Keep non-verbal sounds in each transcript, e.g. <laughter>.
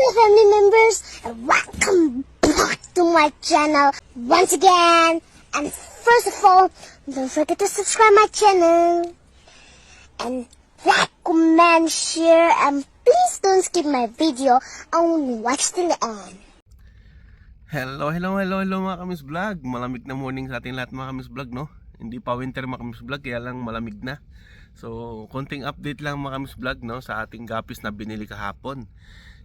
Hello family members and welcome back to my channel once again. And first of all, don't forget to subscribe my channel. And like, comment, share, and please don't skip my video. Only watch till the end. Hello, hello, hello, hello mga kamis vlog. Malamig na morning sa ating lahat mga kamis vlog, no? Hindi pa winter mga kamis vlog, kaya lang malamig na. So, konting update lang mga kamis vlog, no? Sa ating gapis na binili kahapon.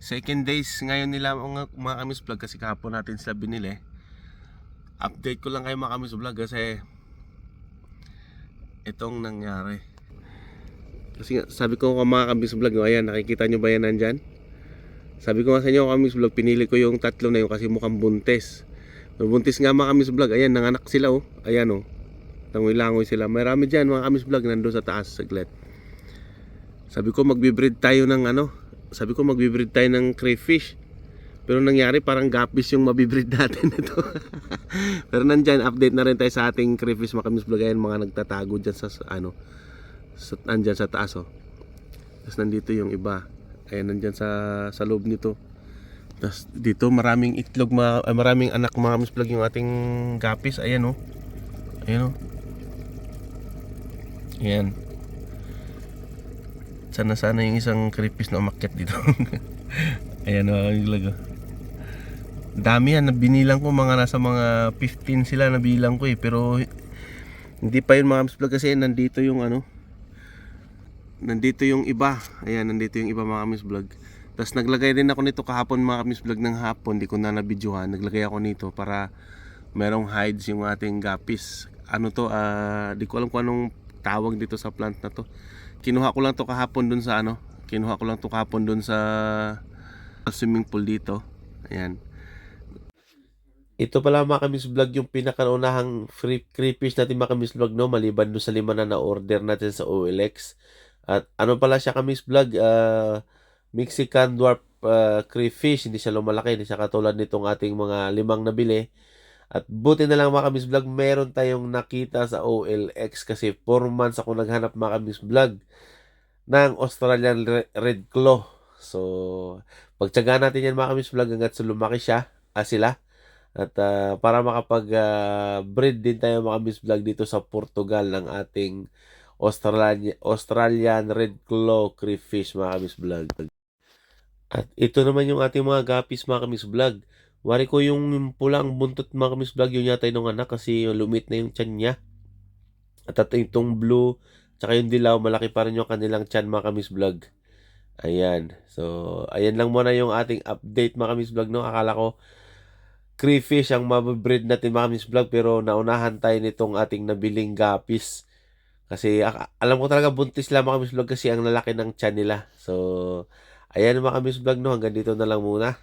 Second days ngayon nila mga, mga kamis vlog kasi kahapon natin sila binili. Update ko lang kayo mga kamis vlog kasi itong nangyari. Kasi sabi ko mga kamis vlog, ayan, nakikita nyo ba yan nandyan? Sabi ko nga sa inyo, kamis vlog, pinili ko yung tatlo na yun kasi mukhang buntis. Buntis nga mga kamis vlog, ayan, nanganak sila oh. Ayan oh. Tangoy-langoy sila. Marami dyan mga kamis vlog, nandun sa taas, saglit. Sabi ko, magbibreed tayo ng ano, sabi ko, magbibreed tayo ng crayfish. Pero nangyari, parang gapis yung mabibreed natin <laughs> ito. Pero nandyan, update na rin tayo sa ating crayfish mga kamis vlog. Ayan, mga nagtatago dyan sa, ano, sa, andyan sa taas oh. Tapos nandito yung iba. Ayan, nandyan sa, sa loob nito. Tapos dito maraming itlog, ma, ay, maraming anak mga misplug yung ating gapis. Ayan oh. Ayan oh. Ayan. Sana sana yung isang creepis na umakyat dito. <laughs> Ayan oh, yung lago. Dami yan, binilang ko mga nasa mga 15 sila nabilang ko eh. Pero hindi pa yun mga misplug kasi nandito yung ano, nandito yung iba. Ayan, nandito yung iba mga Vlog. Tapos naglagay din ako nito kahapon mga Vlog ng hapon. Di ko na nabidyohan. Naglagay ako nito para merong hides yung ating gapis. Ano to, ah, di ko alam kung anong tawag dito sa plant na to. Kinuha ko lang to kahapon dun sa ano. Kinuha ko lang to kahapon dun sa swimming pool dito. Ayan. Ito pala mga kamis vlog yung pinakaunahang free creepish natin mga kamis vlog no maliban doon sa lima na na-order natin sa OLX. At ano pala siya kamis vlog, uh, Mexican dwarf uh, crayfish, hindi siya lumalaki, hindi siya katulad nitong ating mga limang nabili. At buti na lang mga kamis vlog, meron tayong nakita sa OLX kasi 4 months ako naghanap mga kamis vlog ng Australian Re- Red Claw. So, pagtsagaan natin yan mga kamis vlog hanggat sa lumaki siya, ah, sila. At ah, para makapag-breed din tayo mga kamis vlog dito sa Portugal ng ating Australian, Australian Red Claw Crayfish mga kamis vlog. At ito naman yung ating mga gapis mga kamis vlog. Wari ko yung pulang buntot mga kamis vlog yung yata yung anak kasi yung lumit na yung tiyan niya. At at itong blue tsaka yung dilaw malaki pa rin yung kanilang tiyan mga kamis vlog. Ayan. So, ayan lang muna yung ating update mga kamis vlog no. Akala ko crayfish ang mabibreed natin mga kamis vlog pero naunahan tayo nitong ating nabiling gapis. Kasi alam ko talaga buntis lang mga kamis vlog kasi ang lalaki ng tiyan nila. So, ayan mga kamis vlog no. Hanggang dito na lang muna.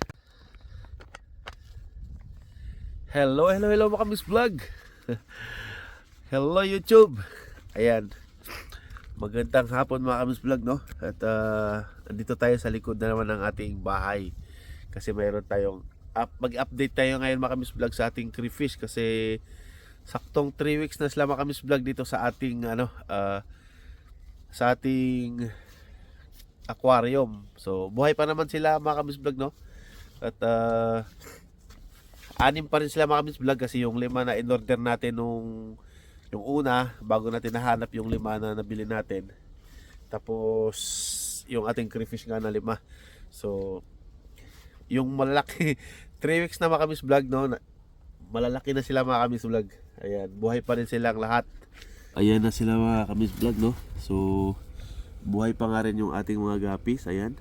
Hello, hello, hello mga kamis vlog. <laughs> hello YouTube. Ayan. Magandang hapon mga kamis vlog no. At uh, andito tayo sa likod na naman ng ating bahay. Kasi mayroon tayong up, mag-update tayo ngayon mga kamis vlog sa ating crayfish kasi saktong 3 weeks na sila mga kamis vlog dito sa ating ano uh, sa ating aquarium. So buhay pa naman sila mga kamis vlog no. At uh, anim pa rin sila mga kamis vlog kasi yung lima na in-order natin nung yung una bago natin nahanap yung lima na nabili natin. Tapos yung ating crayfish nga na lima. So yung malalaki 3 <laughs> weeks na mga kamis vlog no? Malalaki na sila mga kamis vlog. Ayan buhay pa rin silang lahat. Ayan na sila mga kamis vlog no? So buhay pa nga rin yung ating mga gapis ayan.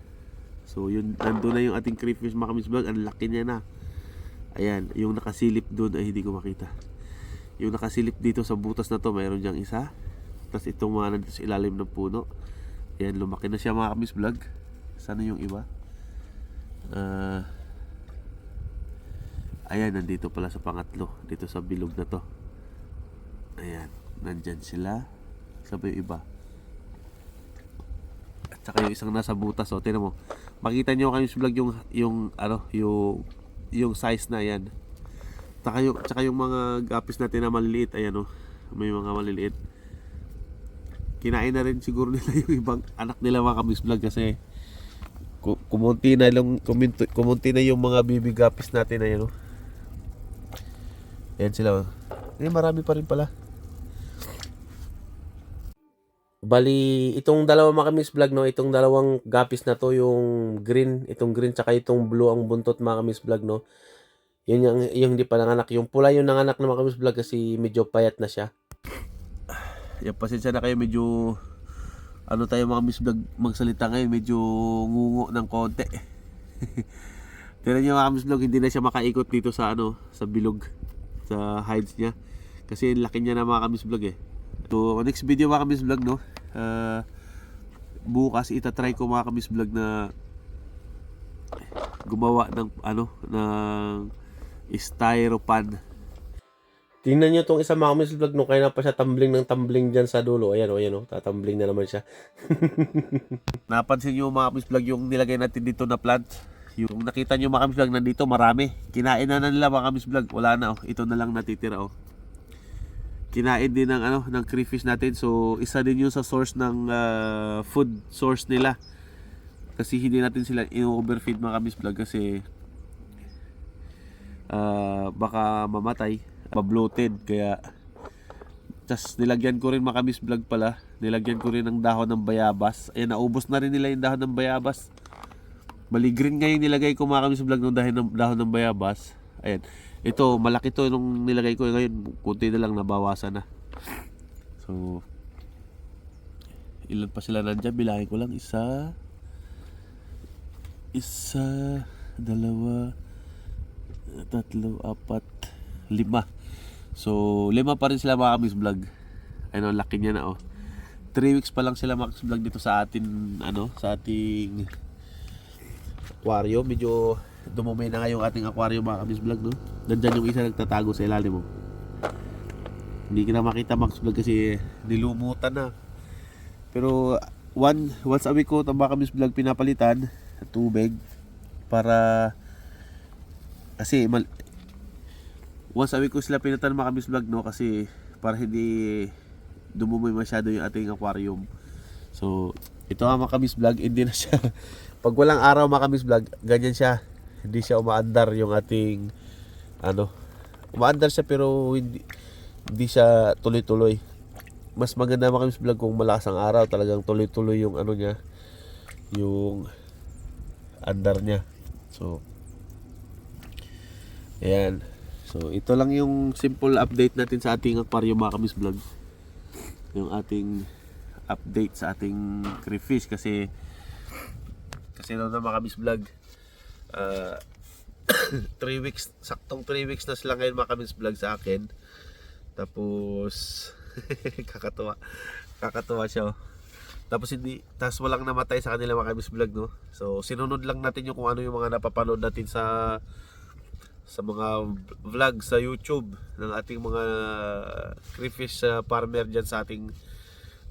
So yun nandun na yung ating crayfish mga kamis vlog ang laki niya na ayan yung nakasilip doon ay hindi ko makita yung nakasilip dito sa butas na to mayroon diyang isa tapos itong mga nandito sa ilalim ng puno ayan lumaki na siya mga kamis vlog sana yung iba Ah. ayan, nandito pala sa pangatlo. Dito sa bilog na to. Ayan, nandyan sila. Sabi yung iba. At saka yung isang nasa butas. O, tinan mo. Makita nyo kayo sa vlog yung, yung, ano, yung, yung size na yan. Tsaka yung, tsaka yung mga gapis natin na maliliit. Ayan o. May mga maliliit. Kinain na rin siguro <laughs> nila yung ibang anak nila mga kamis vlog kasi ku- kumunti na lang kumunti, kumunti na yung mga baby guppies natin na yan oh. Yan sila oh. Eh, marami pa rin pala. Bali, itong dalawa mga kamis vlog, no? Itong dalawang gapis na to, yung green, itong green, tsaka itong blue ang buntot mga kamis vlog, no? Yun yung, yung hindi pa nanganak. Yung pula yung nanganak na mga kamis vlog kasi medyo payat na siya. <sighs> Yung pasensya na kayo, medyo ano tayo mga kamis vlog magsalita ngayon, medyo ngungo ng konti. <laughs> Tignan nyo mga kamis vlog, hindi na siya makaikot dito sa ano, sa bilog, sa hides niya. Kasi laki niya na mga kamis vlog eh. So, next video mga kamis vlog, no? Ah, bukas itatry ko mga kamis vlog na gumawa ng ano, ng styropan. Tingnan nyo tong isa mga kamis vlog, no? Kaya na pa siya tumbling ng tumbling dyan sa dulo. Ayan o, ayan o. Tatumbling na naman siya. <laughs> Napansin nyo mga kamis vlog yung nilagay natin dito na plant. Yung nakita nyo mga kamis vlog, nandito marami. Kinain na na nila mga kamis vlog. Wala na oh. Ito na lang natitira oh kinain din ng ano ng crayfish natin. So isa din yun sa source ng ah, food source nila. Kasi hindi natin sila in-overfeed mga kamis vlog kasi ah, baka mamatay ma-bloated. Kaya tas nilagyan ko rin mga kamis vlog pala nilagyan ko rin ng dahon ng bayabas. Ayan naubos na rin nila yung dahon ng bayabas. Bali green nga yung nilagay ko mga kamis vlog ng dahon ng, dahon ng bayabas. Ayan ito, malaki to nung nilagay ko ngayon. Kunti na lang nabawasan na. So, ilan pa sila nandyan? Bilangin ko lang. Isa, isa, dalawa, tatlo, apat, lima. So, lima pa rin sila mga kamis vlog. Ang laki niya na oh. 3 weeks pa lang sila kamis vlog dito sa atin, ano, sa ating aquarium. Medyo dumumay na nga yung ating aquarium mga kamis vlog, no? Nandyan yung isa nagtatago sa ilalim mo. Hindi ka na makita Max Vlog kasi nilumutan na. Pero one, once a week ko itong mga kamis vlog pinapalitan tubig para kasi mal, once a week ko sila pinatan mga kamis vlog no kasi para hindi dumumoy masyado yung ating aquarium. So, ito nga mga kamis vlog, <laughs> hindi na siya pag walang araw mga kamis vlog, ganyan siya. Hindi siya umaandar yung ating ano, umaandar siya pero hindi hindi siya tuloy-tuloy. Mas maganda mga kamis vlog kung malakas ang araw, talagang tuloy-tuloy yung ano niya, yung andar niya. So, ayan. So, ito lang yung simple update natin sa ating aquarium mga kamis vlog. Yung ating update sa ating crayfish kasi kasi ano na mga kamis vlog <coughs> uh, 3 weeks saktong 3 weeks na sila ngayon mga kamis vlog sa akin. Tapos <laughs> kakatuwa. Kakatuwa siya oh. tapos hindi tapos walang namatay sa kanila mga vlog no? So sinunod lang natin yung kung ano yung mga napapanood natin sa sa mga vlog sa YouTube ng ating mga crayfish uh, farmer dyan sa ating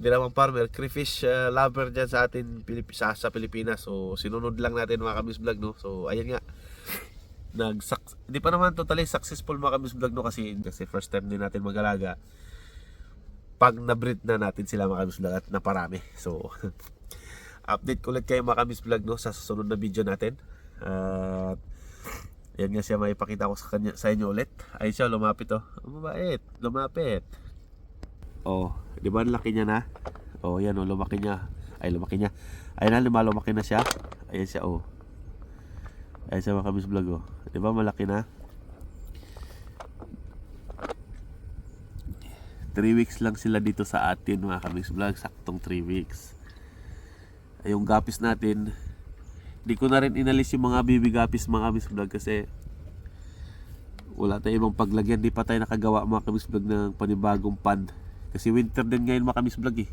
hindi naman farmer, crayfish uh, lover dyan sa atin Pilip sa, sa Pilipinas. So sinunod lang natin mga kamis vlog no. So ayan nga. Nag hindi pa naman totally successful mga kamis vlog no kasi kasi first time din natin mag-alaga. Pag na-breed na natin sila mga kamis vlog at naparami. So <laughs> update ko ulit kayo mga kamis vlog no sa susunod na video natin. At yan nga siya maipakita ko sa kanya sa inyo ulit. Ay siya lumapit oh. Mabait, lumapit. Oh, di ba laki niya na? Oh, yan oh, lumaki niya. Ay, lumaki niya. Ayun na, lumalumaki na siya. Ayan siya oh. Ayan siya mga kamis vlog oh. Di ba malaki na? 3 weeks lang sila dito sa atin mga kamis vlog. Saktong 3 weeks. Ay, yung gapis natin, di ko na rin inalis yung mga baby gapis mga kamis vlog kasi wala tayong ibang paglagyan. Di pa tayo nakagawa mga kamis vlog ng panibagong pond. Kasi winter din ngayon mga kamis vlog eh.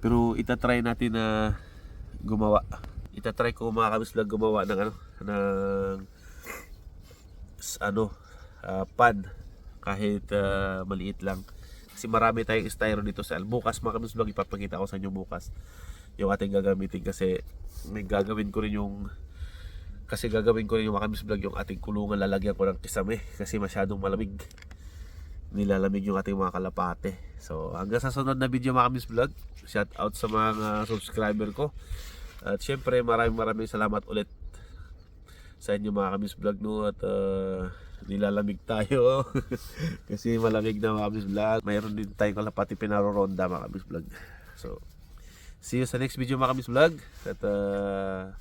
Pero itatry natin na gumawa. Itatry ko mga vlog gumawa ng ano, ng ano, ah, pan kahit ah, maliit lang. Kasi marami tayong styro dito sa bukas mga kamis vlog ipapakita ko sa inyo bukas yung ating gagamitin kasi may gagawin ko rin yung kasi gagawin ko rin yung mga vlog yung ating kulungan lalagyan ko ng kisame kasi masyadong malamig nilalamig yung ating mga kalapate. So, hanggang sa sunod na video mga kamis vlog. Shout out sa mga subscriber ko. At syempre maraming maraming salamat ulit sa inyo mga kamis vlog no at uh, nilalamig tayo <laughs> kasi malamig na mga kamis vlog mayroon din tayong kalapati pinaroronda mga kamis vlog so see you sa next video mga kamis vlog at uh,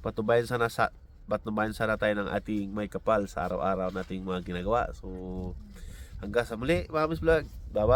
patubayan sana sa patubayan sana tayo ng ating may kapal sa araw-araw nating mga ginagawa so hanggang sa muli mga kamis vlog. Bye